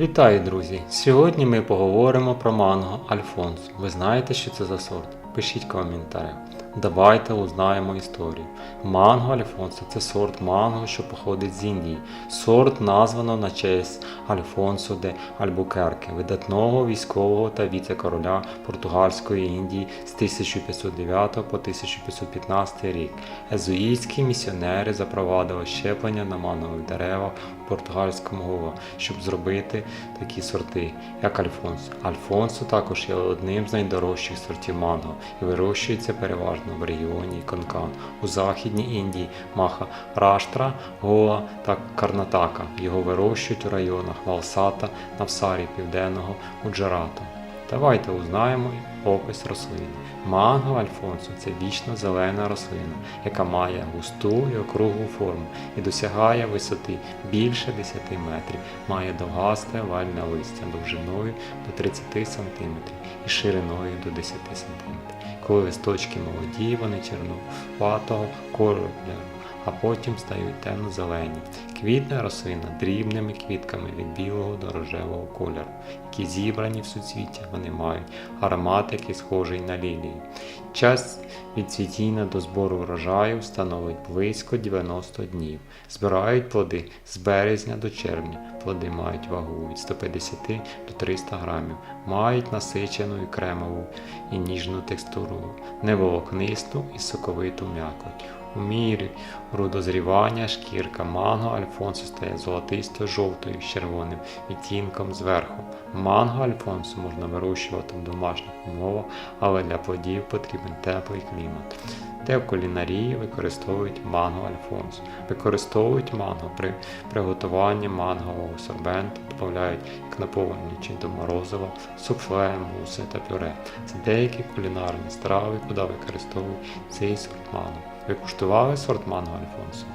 Вітаю, друзі! Сьогодні ми поговоримо про манго Альфонс. Ви знаєте, що це за сорт? Пишіть в коментарях. Давайте узнаємо історію. Манго Альфонсо це сорт манго, що походить з Індії. Сорт названо на честь Альфонсо де Альбукерке, видатного військового та віце-короля португальської Індії з 1509 по 1515 рік. Езуїтські місіонери запровадили щеплення на мангових деревах у португальському Гоа, щоб зробити такі сорти, як Альфонсо. Альфонсо також є одним з найдорожчих сортів манго і вирощується переважно в регіоні Конкан у Західній Індії, Маха Раштра, Гоа та Карнатака. Його вирощують у районах Валсата, Навсарі, Південного Гуджарату. Давайте узнаємо опис рослини. Манго Альфонсо це вічно зелена рослина, яка має густу і округлу форму і досягає висоти більше 10 метрів, має довгасте овальне листя довжиною до 30 см і шириною до 10 см. Коли листочки молоді, вони чернуватого кольору, а потім стають темно-зелені. Квітне рослина дрібними квітками від білого до рожевого кольору, які зібрані в суцвіття, вони мають аромат, який схожий на лілії. Час від цвітіння до збору врожаю становить близько 90 днів. Збирають плоди з березня до червня. Плоди мають вагу від 150 до 300 грамів, мають насичену і кремову і ніжну текстуру, неволокнисту і соковиту м'якоть. У мірі рудозрівання шкірка манго альфонсо стає золотисто-жовтою з червоним відтінком зверху. Манго альфонсо можна вирощувати в домашніх умовах, але для плодів потрібен теплий клімат. Де в кулінарії використовують манго альфонсо. Використовують манго при приготуванні мангового сорбенту, додають як чи до морозива, суфле, муси та пюре. Це деякі кулінарні страви, куди використовують цей сорт манго. Ви куштували сорт манго Альфонсо?